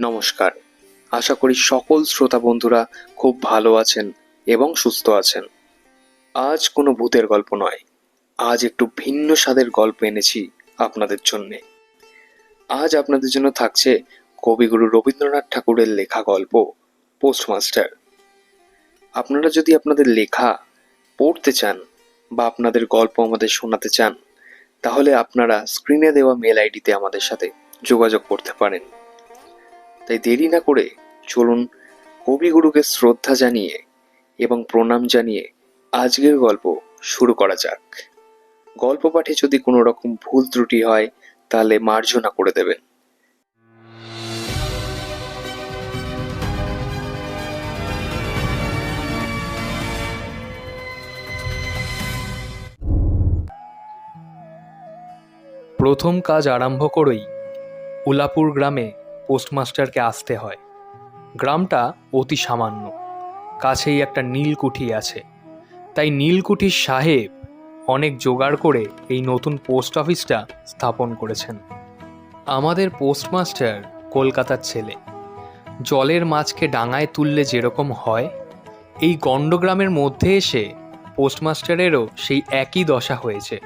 নমস্কার। আশা করি সকল শ্রোতা বন্ধুরা খুব ভালো আছেন এবং সুস্থ আছেন। আজ কোনো ভূতের গল্প নয়। আজ একটু ভিন্ন স্বাদের গল্প এনেছি আপনাদের জন্যে। আজ আপনাদের জন্য থাকছে কবিগুরু রবীন্দ্রনাথ ঠাকুরের লেখা গল্প, পোস্টমাস্টার। আপনারা যদি আপনাদের লেখা পড়তে চান বা আপনাদের গল্প আমাদের শোনাতে চান, তাহলে আপনারা স্ক্রিনে দেওয়া মেল আইডিতে আমাদের সাথে যোগাযোগ করতে পারেন। তাই দেরি না করে চলুন কবিগুরুকে শ্রদ্ধা জানিয়ে এবং প্রণাম জানিয়ে আজকের গল্প শুরু করা যাক। গল্প পাঠে যদি কোনো রকম ভুল ত্রুটি হয়, তাহলে মার্জনা করে দেবেন। প্রথম কাজ আরম্ভ করেই উলাপুর গ্রামে পোস্টমাস্টারকে আসতে হয়। গ্রামটা অতি সামান্য। কাছেই একটা নীলকুঠি আছে। তাই নীলকুঠির সাহেব অনেক জোগাড় করে এই নতুন পোস্ট অফিসটা স্থাপন করেছেন। আমাদের পোস্টমাস্টার কলকাতার ছেলে। জলের মাছকে ডাঙায় তুললে যেরকম হয়, এই গণ্ডগ্রামের মধ্যে এসে পোস্টমাস্টারেরও সেই একই দশা হয়েছে।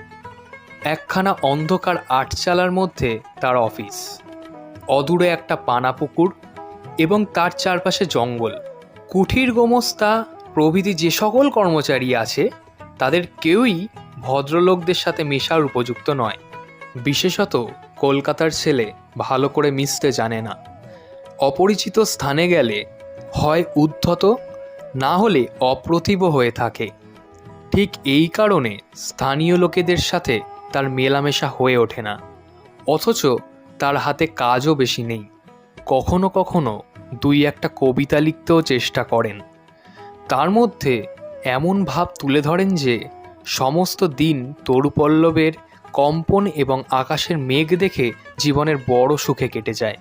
একখানা অন্ধকার আটচালার মধ্যে তার অফিস। অদূরে একটা পানা পুকুর এবং তার চারপাশে জঙ্গল। কুঠির গোমস্তা, প্রভৃতি যে সকল কর্মচারী আছে, তাদের কেউই ভদ্রলোকদের সাথে মেশার উপযুক্ত নয়। বিশেষত কলকাতার ছেলে ভালো করে মিশতে জানে না। অপরিচিত স্থানে গেলে হয় উদ্ধত, না হলে অপ্রতিভ হয়ে থাকে। ঠিক এই কারণে স্থানীয় লোকেদের সাথে তার মেলামেশা হয়ে ওঠে না। অথচ তার হাতে কাজও বেশি নেই। কখনো কখনো দুই একটা কবিতা লিখতেও চেষ্টা করেন। তার মধ্যে এমন ভাব তুলে ধরেন যে, সমস্ত দিন তরুপল্লবের কম্পন এবং আকাশের মেঘ দেখে জীবনের বড় সুখে কেটে যায়।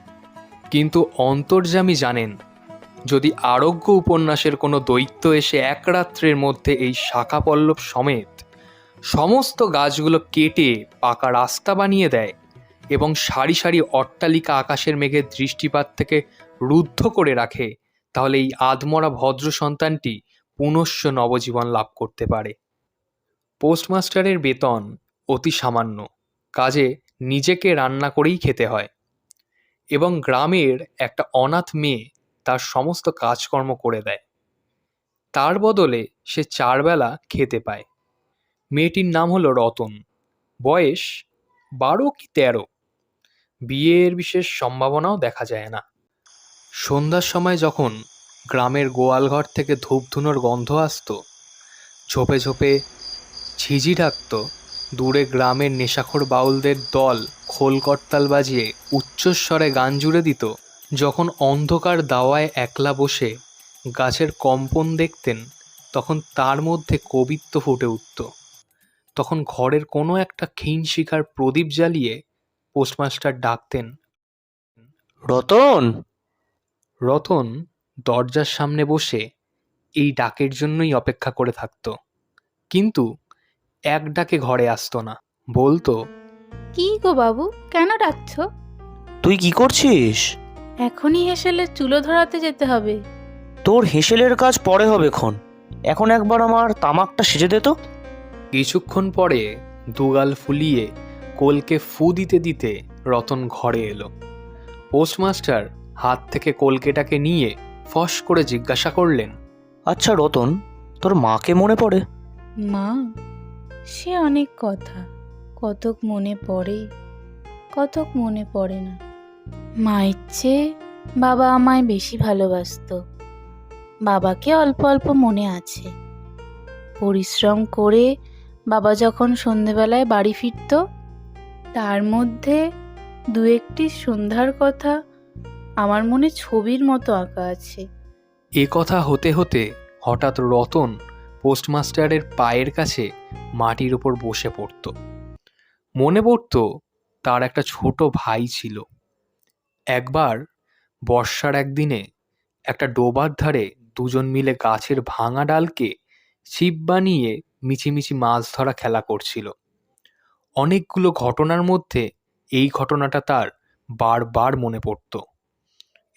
কিন্তু অন্তর্যামী জানেন, যদি আরোগ্য উপন্যাসের কোনো দৈত্য এসে এক রাত্রের মধ্যে এই শাখা পল্লব সমেত সমস্ত গাছগুলো কেটে পাকা রাস্তা বানিয়ে দেয় এবং সারি সারি অট্টালিকা আকাশের মেঘের দৃষ্টিপাত থেকে রুদ্ধ করে রাখে, তাহলে এই আধমরা ভদ্র সন্তানটি পুনশ্চ নবজীবন লাভ করতে পারে। পোস্টমাস্টারের বেতন অতি সামান্য, কাজে নিজেকে রান্না করেই খেতে হয় এবং গ্রামের একটা অনাথ মেয়ে তার সমস্ত কাজকর্ম করে দেয়। তার বদলে সে চারবেলা খেতে পায়। মেয়েটির নাম হলো রতন, বয়স বারো কি তেরো। বিয়ের বিশেষ সম্ভাবনাও দেখা যায় না। সন্ধ্যার সময় যখন গ্রামের গোয়ালঘর থেকে ধূপধুনোর গন্ধ আসতো, ঝোপে ঝোপে ঝিঝি ডাকতো, দূরে গ্রামের নেশাখোর বাউলদের দল খোল করতাল বাজিয়ে উচ্চস্বরে গান জুড়ে দিত, যখন অন্ধকার দাওয়ায় একলা বসে গাছের কম্পন দেখতেন, তখন তার মধ্যে কবিত্ব ফুটে উঠত। তখন ঘরের কোনো একটা ক্ষীণ শিখার প্রদীপ জ্বালিয়ে পোস্টমাস্টার ডাকতেন। রতন? রতন দরজার সামনে বসে এই ডাকের জন্যই অপেক্ষা করে থাকত। কিন্তু এক ডাকে ঘরে আসতো না। বলতো কি গো বাবু কেন ডাকছ? তুই কি করছিস? এখনই হেসেলে চুলো ধরাতে যেতে হবে। তোর হেসেলের কাজ পরে হবে খন। এখন একবার আমার তামাকটা সেজে দে তো। কিছুক্ষণ পরে দুগাল ফুলিয়ে কোলকে ফু দিতে দিতে রতন ঘরে এলো। পোস্টমাস্টার হাত থেকে কলকেটাকে নিয়ে ফস করে জিজ্ঞাসা করলেন আচ্ছা রতন তোর মাকে মনে পড়ে? মা সে অনেক কথা কতক মনে পড়ে কতক মনে পড়ে না। মায়ের চেয়ে বাবা আমায় বেশি ভালোবাসতো। বাবাকে অল্প অল্প মনে আছে। পরিশ্রম করে বাবা যখন সন্ধেবেলায় বাড়ি ফিরতো তার মধ্যে দু একটি সন্ধ্যার কথা আমার মনে ছবির মতো আঁকা আছে। এ কথা হতে হতে হঠাৎ রতন পোস্টমাস্টারের পায়ের কাছে মাটির ওপর বসে পড়ত। মনে পড়ত তার একটা ছোট ভাই ছিল। একবার বর্ষার একদিনে একটা ডোবার ধারে দুজন মিলে গাছের ভাঙা ডালকে ছিপ বানিয়ে মিছিমিছি মাছ ধরা খেলা করছিল। অনেকগুলো ঘটনার মধ্যে এই ঘটনাটা তার বারবার মনে পড়ত।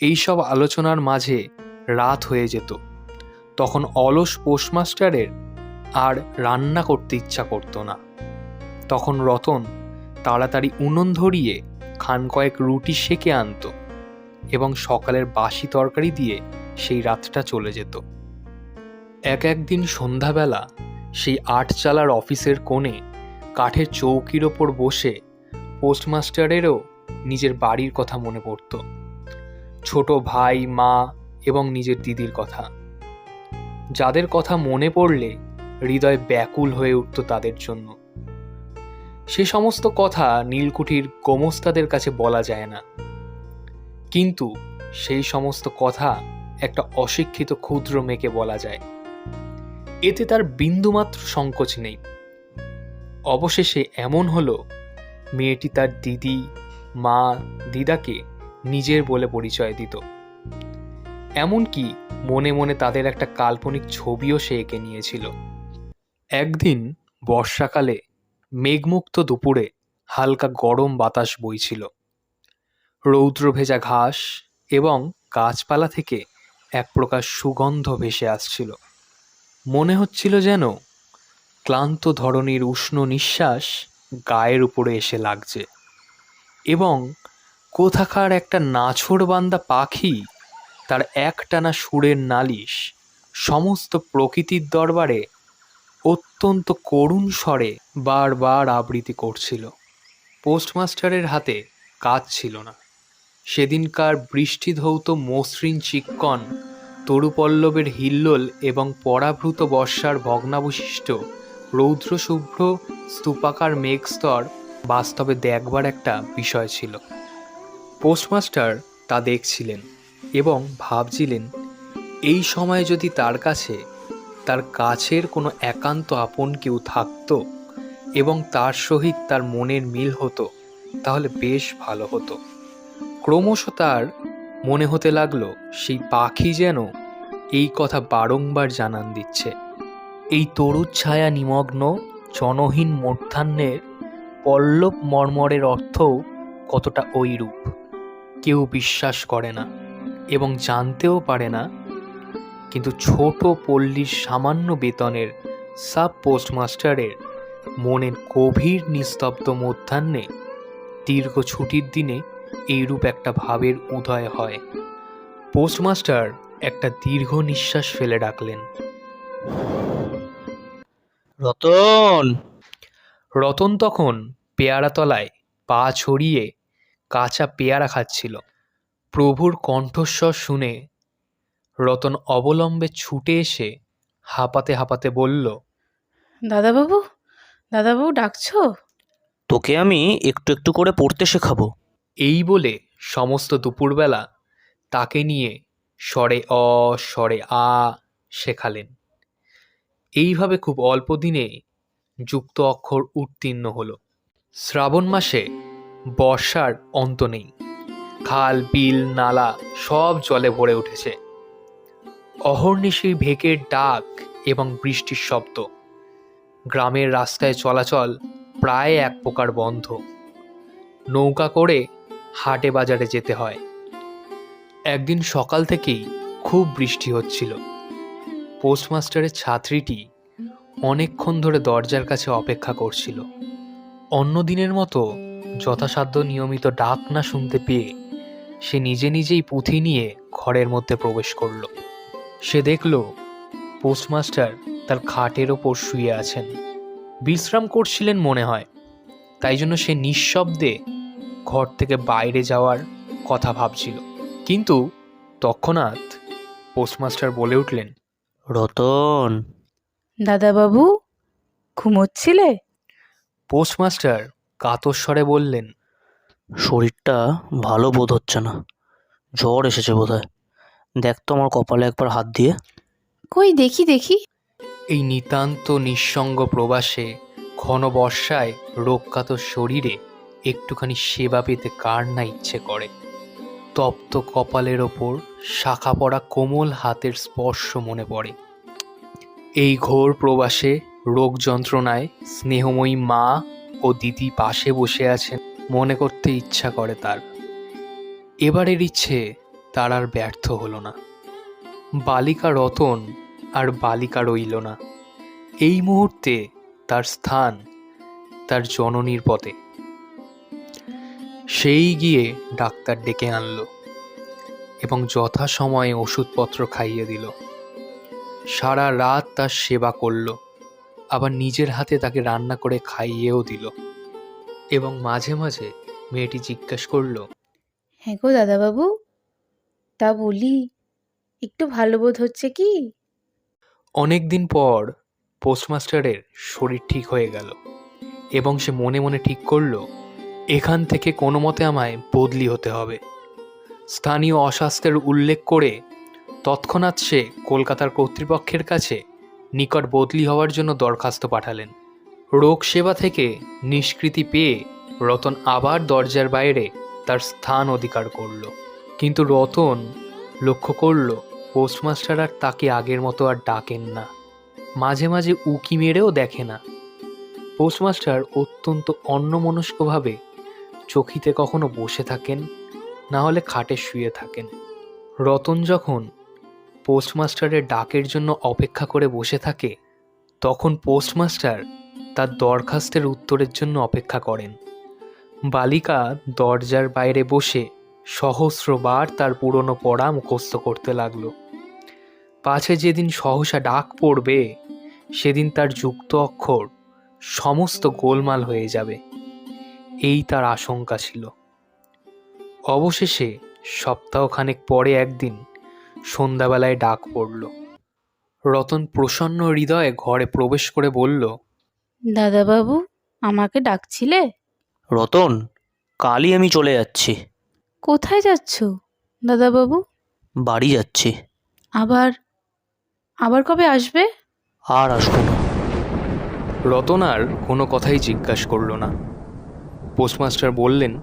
এইসব আলোচনার মাঝে রাত হয়ে যেত। তখন অলস পোস্টমাস্টারের আর রান্না করতে ইচ্ছা করতো না। তখন রতন তাড়াতাড়ি উনুন ধরিয়ে খান কয়েক রুটি সেকে আনতো এবং সকালের বাসি তরকারি দিয়ে সেই রাতটা চলে যেত। এক একদিন সন্ধ্যাবেলা সেই আটচালার অফিসের কোণে কাঠের চৌকির ওপর বসে পোস্টমাস্টারেরও নিজের বাড়ির কথা মনে পড়ত। ছোট ভাই, মা এবং নিজের দিদির কথা। যাদের কথা মনে পড়লে হৃদয় ব্যাকুল হয়ে উঠত তাদের জন্য। সে সমস্ত কথা নীলকুঠির গোমস্তাদের কাছে বলা যায় না। কিন্তু সেই সমস্ত কথা একটা অশিক্ষিত ক্ষুদ্র মেয়েকে বলা যায়। এতে তার বিন্দুমাত্র সংকোচ নেই। অবশেষে এমন হলো, মেয়েটি তার দিদি, মা, দিদাকে নিজের বলে পরিচয় দিত। এমনকি মনে মনে তাদের একটা কাল্পনিক ছবিও সে এঁকে নিয়েছিল। একদিন বর্ষাকালে মেঘমুক্ত দুপুরে হালকা গরম বাতাস বইছিল। রৌদ্র ভেজা ঘাস এবং গাছপালা থেকে এক প্রকার সুগন্ধ ভেসে আসছিল। মনে হচ্ছিল যেন ক্লান্ত ধরনের উষ্ণ নিঃশ্বাস গায়ের উপরে এসে লাগছে। এবং কোথাকার একটা নাছোড়বান্দা পাখি তার একটানা সুরের নালিশ সমস্ত প্রকৃতির দরবারে অত্যন্ত করুণ স্বরে বারবার আবৃত্তি করছিল। পোস্টমাস্টারের হাতে কাজ ছিল না। সেদিনকার বৃষ্টিধৌত মসৃণ চিক্কন, তরুপল্লবের হিল্লোল এবং পরাভূত বর্ষার ভগ্নাবশিষ্ট রৌদ্রশুভ্র স্তূপাকার মেঘস্তর বাস্তবে দেখবার একটা বিষয় ছিল। পোস্টমাস্টার তা দেখছিলেন এবং ভাবছিলেন, এই সময় যদি তার কাছে, তার কাছের কোনো একান্ত আপন কেউ থাকতো এবং তার সহিত তার মনের মিল হতো, তাহলে বেশ ভালো হতো। ক্রমশ তার মনে হতে লাগল, সেই পাখি যেন এই কথা বারংবার জানান দিচ্ছে। এই তরুর ছায়া নিমগ্ন জনহীন মধ্যাহ্নের পল্লব মর্মরের অর্থও কতটা ঐরূপ। কেউ বিশ্বাস করে না এবং জানতেও পারে না। কিন্তু ছোট পল্লীর সামান্য বেতনের সাব পোস্টমাস্টারের মনের গভীর নিস্তব্ধ মধ্যাহ্নে দীর্ঘ ছুটির দিনে এইরূপ একটা ভাবের উদয় হয়। পোস্টমাস্টার একটা দীর্ঘ নিঃশ্বাস ফেলে ডাকলেন। রতন। রতন তখন পেয়ারা তলায় পা ছড়িয়ে কাঁচা পেয়ারা খাচ্ছিল। প্রভুর কণ্ঠস্বর শুনে রতন অবলম্বে ছুটে এসে হাঁপাতে হাঁপাতে বলল দাদাবাবু দাদাবাবু ডাকছো? তোকে আমি একটু একটু করে পড়তে শেখাবো। এই বলে সমস্ত দুপুরবেলা তাকে নিয়ে স্বরে অ স্বরে আ শেখালেন। এইভাবে খুব অল্প দিনে যুক্ত অক্ষর উত্তীর্ণ হলো। শ্রাবণ মাসে বর্ষার অন্ত নেই। খাল, বিল, নালা সব জলে ভরে উঠেছে। অহর্নিশির ভেকের ডাক এবং বৃষ্টির শব্দ। গ্রামের রাস্তায় চলাচল প্রায় এক প্রকার বন্ধ। নৌকা করে হাটে বাজারে যেতে হয়। একদিন সকাল থেকেই খুব বৃষ্টি হচ্ছিল। পোস্টমাস্টারের ছাত্রীটি অনেকক্ষণ ধরে দরজার কাছে অপেক্ষা করছিল। অন্য দিনের মতো যথাসাধ্য নিয়মিত ডাক না শুনতে পেয়ে সে নিজে নিজেই পুঁথি নিয়ে ঘরের মধ্যে প্রবেশ করল। সে দেখল, পোস্টমাস্টার তার খাটের ওপর শুয়ে আছেন। বিশ্রাম করছিলেন মনে হয়, তাই জন্য সে নিঃশব্দে ঘর থেকে বাইরে যাওয়ার কথা ভাবছিল। কিন্তু তৎক্ষণাৎ পোস্টমাস্টার বলে উঠলেন, রতন! দাদাবাবু ঘুমোচ্ছিলে? পোস্টমাস্টার কাতর স্বরে বললেন শরীরটা ভালো বোধ হচ্ছে না। জ্বর এসেছে বোধহয়। দেখ তো আমার কপালে একবার হাত দিয়ে। কই দেখি দেখি। এই নিতান্ত নিঃসঙ্গ প্রবাসে ঘন বর্ষায় রোগকাতর শরীরে একটুখানি সেবা পেতে কার না ইচ্ছে করে? তপ্ত কপালের ওপর শাখা পড়া কোমল হাতের স্পর্শ মনে পড়ে। এই ঘোর প্রবাসে রোগ যন্ত্রণায় স্নেহময়ী মা ও দিদি পাশে বসে আছেন। মনে করতে ইচ্ছা করে তার। এবারের ইচ্ছে তার আর ব্যর্থ হলো না। বালিকা রতন আর বালিকা রইল না। এই মুহূর্তে তার স্থান তার জননীর পথে। সেই গিয়ে ডাক্তার ডেকে আনলো এবং যথাসময়ে ওষুধপত্র খাইয়ে দিল। সারা রাত তার সেবা করল আবার নিজের হাতে তাকে রান্না করে খাইয়েও দিল। এবং মাঝে মাঝে মেয়েটি জিজ্ঞাসা করল হ্যাঁ গো দাদাবাবু তা বলি একটু ভালো বোধ হচ্ছে কি? অনেক দিন পর পোস্টমাস্টারের শরীর ঠিক হয়ে গেল এবং সে মনে মনে ঠিক করল এখান থেকে কোনো মতে আমায় বদলি হতে হবে। স্থানীয় অস্বাস্থ্যের উল্লেখ করে তৎক্ষণাৎ সে কলকাতার কর্তৃপক্ষের কাছে নিকট বদলি হওয়ার জন্য দরখাস্ত পাঠালেন। রোগ সেবা থেকে নিষ্কৃতি পেয়ে রতন আবার দরজার বাইরে তার স্থান অধিকার করল। কিন্তু রতন লক্ষ্য করল, পোস্টমাস্টার আর তাকে আগের মতো আর ডাকেন না। মাঝে মাঝে উকি মেরেও দেখে না। পোস্টমাস্টার অত্যন্ত অন্যমনস্কভাবে চকিতে কখনো বসে থাকেন, না হলে খাটে শুয়ে থাকেন। রতন যখন পোস্টমাস্টারের ডাকের জন্য অপেক্ষা করে বসে থাকে, তখন পোস্টমাস্টার তার দরখাস্তের উত্তরের জন্য অপেক্ষা করেন। বালিকা দরজার বাইরে বসে সহস্রবার তার পুরনো পড়া মুখস্থ করতে লাগল। পাছে যেদিন সহসা ডাক পড়বে, সেদিন তার যুক্ত অক্ষর সমস্ত গোলমাল হয়ে যাবে। এই তার আশঙ্কা ছিল। অবশেষে সপ্তাহখানেক পরে একদিন সন্ধ্যাবেলায় ডাক পড়ল। রতন প্রসন্ন হৃদয়ে ঘরে প্রবেশ করে বলল দাদাবাবু আমাকে ডাকছিলে? রতন কালই আমি চলে যাচ্ছি। কোথায় যাচ্ছ দাদাবাবু? বাড়ি যাচ্ছি। আবার আবার কবে আসবে? আর আসব না। রতন আর কোনো কথাই জিজ্ঞাসা করল না। পোস্টমাস্টার বললেন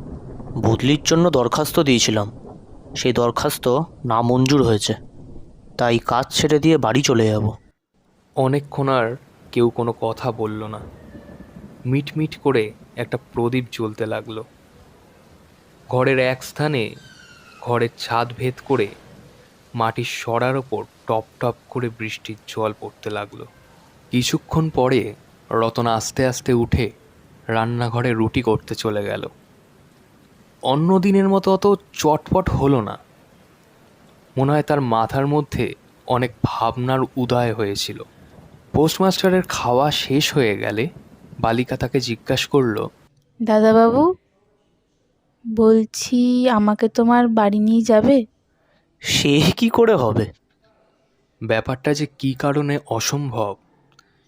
বদলির জন্য দরখাস্ত দিয়েছিলাম। সেই দরখাস্ত নামঞ্জুর হয়েছে। তাই কাজ ছেড়ে দিয়ে বাড়ি চলে যাব। অনেকক্ষণ আর কেউ কোনো কথা বলল না। মিটমিট করে একটা প্রদীপ জ্বলতে লাগল। ঘরের এক স্থানে ঘরের ছাদ ভেদ করে মাটির সরার ওপর টপ টপ করে বৃষ্টির জল পড়তে লাগল। কিছুক্ষণ পরে রতন আস্তে আস্তে উঠে রান্নাঘরে রুটি করতে চলে গেল। অন্য দিনের মতো অত চটপট হলো না। মনে হয় তার মাথার মধ্যে অনেক ভাবনার উদয় হয়েছিল। পোস্টমাস্টারের খাওয়া শেষ হয়ে গেলে বালিকা তাকে জিজ্ঞাসা করল দাদাবাবু বলছি আমাকে তোমার বাড়ি নিয়ে যাবে? সে কি করে হবে? ব্যাপারটা যে কী কারণে অসম্ভব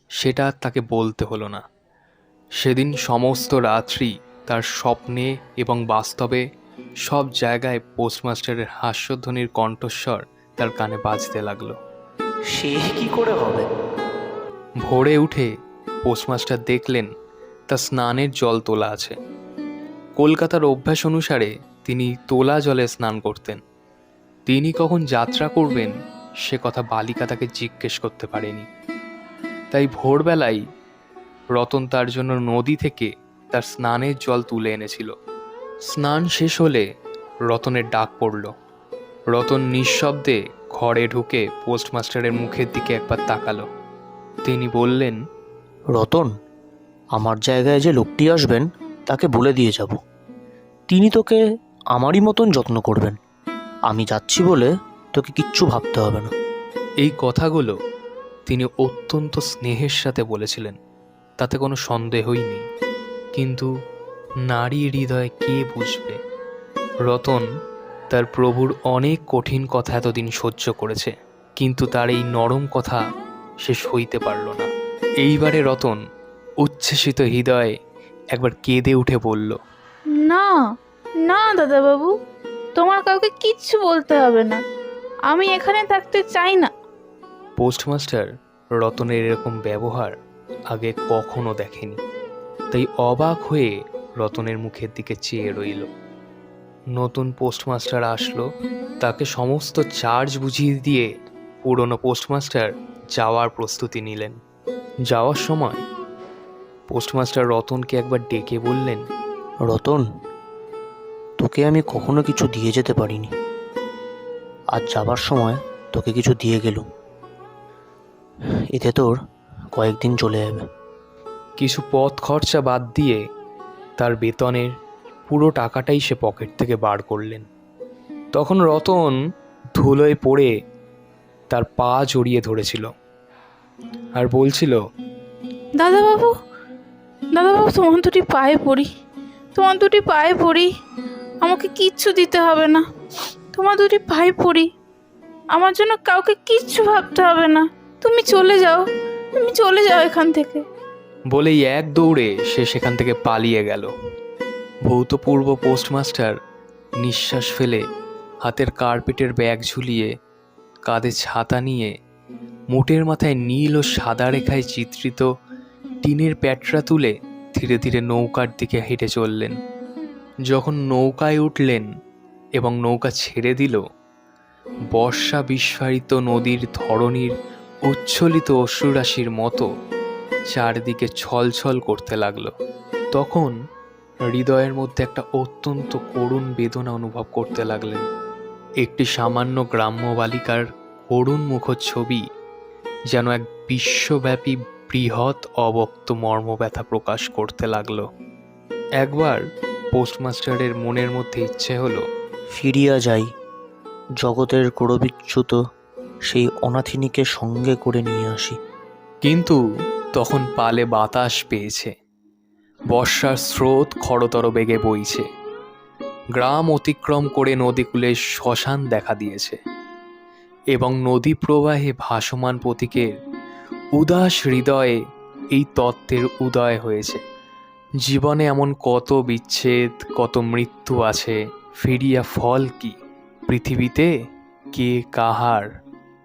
সেটা আর তাকে বলতে হলো না। সেদিন সমস্ত রাত্রি তার স্বপ্নে এবং বাস্তবে সব জায়গায় পোস্টমাস্টারের হাস্যধ্বনির কণ্ঠস্বর তার কানে বাজতে লাগল। সে কি করে হবে? ভোরে উঠে পোস্টমাস্টার দেখলেন তা স্নানের জল তোলা আছে। কলকাতার অভ্যাস অনুসারে তিনি তোলা জলে স্নান করতেন। তিনি কখন যাত্রা করবেন সে কথা বালিকা তাকে জিজ্ঞেস করতে পারেনি। তাই ভোরবেলায় রতন তার জন্য নদী থেকে তার স্নানের জল তুলে এনেছিল। স্নান শেষ হলে রতনের ডাক পড়ল। রতন নিঃশব্দে ঘরে ঢুকে পোস্টমাস্টারের মুখের দিকে একবার তাকালো। তিনি বললেন রতন আমার জায়গায় যে লোকটি আসবেন তাকে বলে দিয়ে যাব। তিনি তোকে আমারই মতন যত্ন করবেন। আমি যাচ্ছি বলে তোকে কিচ্ছু ভাবতে হবে না। এই কথাগুলো তিনি অত্যন্ত স্নেহের সাথে বলেছিলেন। তাতে কোনো সন্দেহই নেই। কিন্তু নারী হৃদয় কে বুঝবে? রতন তার প্রভুর অনেক কঠিন কথা এতদিন সহ্য করেছে কিন্তু তার এই নরম কথা সে সইতে পারল না। এইবারে রতন উচ্ছ্বসিত হৃদয়ে একবার কেঁদে উঠে বলল না না দাদাবাবু তোমার কাউকে কিচ্ছু বলতে হবে না। আমি এখানে থাকতে চাই না। পোস্টমাস্টার রতনের এরকম ব্যবহার আগে কখনো দেখেনি। তাই অবাক হয়ে রতনের মুখের দিকে চেয়ে রইল। নতুন পোস্টমাস্টার আসলো, তাকে সমস্ত চার্জ বুঝিয়ে দিয়ে পুরনো পোস্টমাস্টার যাওয়ার প্রস্তুতি নিলেন। যাওয়ার সময় পোস্টমাস্টার রতনকে একবার ডেকে বললেন, রতন, তোকে আমি কখনো কিছু দিয়ে যেতে পারিনি। আজ যাবার সময় তোকে কিছু দিয়ে গেলুম। এতে তোর কয়েকদিন চলে যাবে। কিছু পথ খরচা বাদ দিয়ে তার বেতনের পুরো টাকাটাই সে পকেট থেকে বার করলেন। তখন রতন ধুলোয় পড়ে তার পা জড়িয়ে ধরেছিল আর বলছিল, দাদাবাবু দাদাবাবু, তোমার দুটি পায়ে পড়ি, তোমার দুটি পায়ে পড়ি, আমাকে কিচ্ছু দিতে হবে না। তোমার দুটি পায়ে পড়ি, আমার জন্য কাউকে কিচ্ছু ভাবতে হবে না। তুমি চলে যাও, তুমি চলে যাও এখান থেকে। বলেই এক দৌড়ে সে সেখান থেকে পালিয়ে গেল। ভৌতপূর্ব পোস্টমাস্টার নিঃশ্বাস ফেলে হাতের কার্পেটের ব্যাগ ঝুলিয়ে কাঁধে ছাতা নিয়ে মুটের মাথায় নীল ও সাদা রেখায় চিত্রিত টিনের প্যাটরা তুলে ধীরে ধীরে নৌকার দিকে হেঁটে চললেন। যখন নৌকায় উঠলেন এবং নৌকা ছেড়ে দিল, বর্ষা বিস্ফারিত নদীর ধরনীর উচ্ছ্বলিত অশ্রুরাশির মতো চারদিকে ছলছল করতে লাগল। তখন হৃদয়ের মধ্যে একটা অত্যন্ত করুণ বেদনা অনুভব করতে লাগলেন। একটি সামান্য গ্রাম্য বালিকার করুণ মুখচ্ছবি যেন এক বিশ্বব্যাপী বৃহৎ অবক্ত মর্মব্যথা প্রকাশ করতে লাগল। একবার পোস্টমাস্টারের মনের মধ্যে ইচ্ছে হলো ফিরিয়া যাই জগতের করবিচ্যুত সেই অনাথিনীকে সঙ্গে করে নিয়ে আসি। কিন্তু তখন পালে বাতাস পেয়েছে। বর্ষার স্রোত খরতর বেগে বইছে। গ্রাম অতিক্রম করে নদীকূলে শ্মশান দেখা দিয়েছে এবং নদী প্রবাহে ভাসমান প্রতীকের উদাস হৃদয়ে এই তত্ত্বের উদয় হয়েছে। জীবনে এমন কত বিচ্ছেদ, কত মৃত্যু আছে, ফিরিয়া ফল কি? পৃথিবীতে কে কাহার?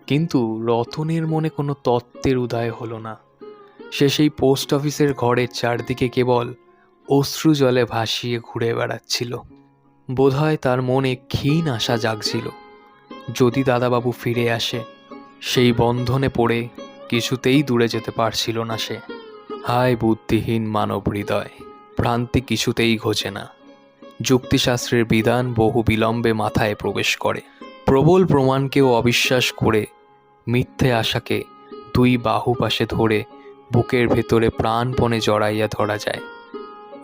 কিন্তু রতনের মনে কোনো তত্ত্বের উদয় হলো না। সে সেই পোস্ট অফিসের ঘরের চারদিকে কেবল অশ্রু জলে ভাসিয়ে ঘুরে বেড়াচ্ছিল। বোধহয় তার মনে ক্ষীণ আশা জাগছিল। যদি দাদাবাবু ফিরে আসে, সেই বন্ধনে পড়ে কিছুতেই দূরে যেতে পারছিল না সে। হায় বুদ্ধিহীন মানব হৃদয়, ভ্রান্তি কিছুতেই ঘোচে না। যুক্তিশাস্ত্রের বিধান বহু বিলম্বে মাথায় প্রবেশ করে। প্রবল প্রমাণকেও অবিশ্বাস করে মিথ্যে আশাকে দুই বাহু পাশে ধরে বুকের ভেতরে প্রাণপণে জড়াইয়া ধরা যায়।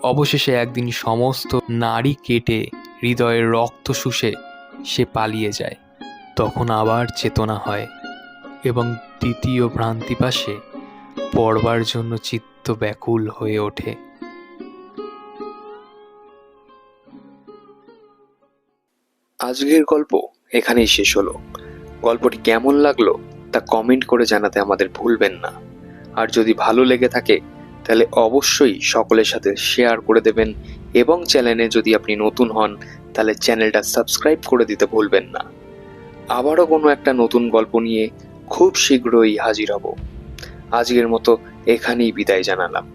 অবশেষে একদিন সমস্ত নারী কেটে হৃদয়ের রক্ত শুষে সে পালিয়ে যায়। তখন আবার চেতনা হয় এবং দ্বিতীয় ভ্রান্তি পাশে পড়বার জন্য চিত্ত ব্যাকুল হয়ে ওঠে। আজকের গল্প এখানেই শেষ হলো। গল্পটি কেমন লাগল তা কমেন্ট করে জানাতে আমাদের ভুলবেন না। আর যদি ভালো লেগে থাকে, তাহলে অবশ্যই সকলের সাথে শেয়ার করে দেবেন এবং চ্যানেলে যদি আপনি নতুন হন, তাহলে চ্যানেলটা সাবস্ক্রাইব করে দিতে ভুলবেন না। আবারও কোনো একটা নতুন গল্প নিয়ে খুব শীঘ্রই হাজির হব। আজকের মতো এখানেই বিদায় জানালাম।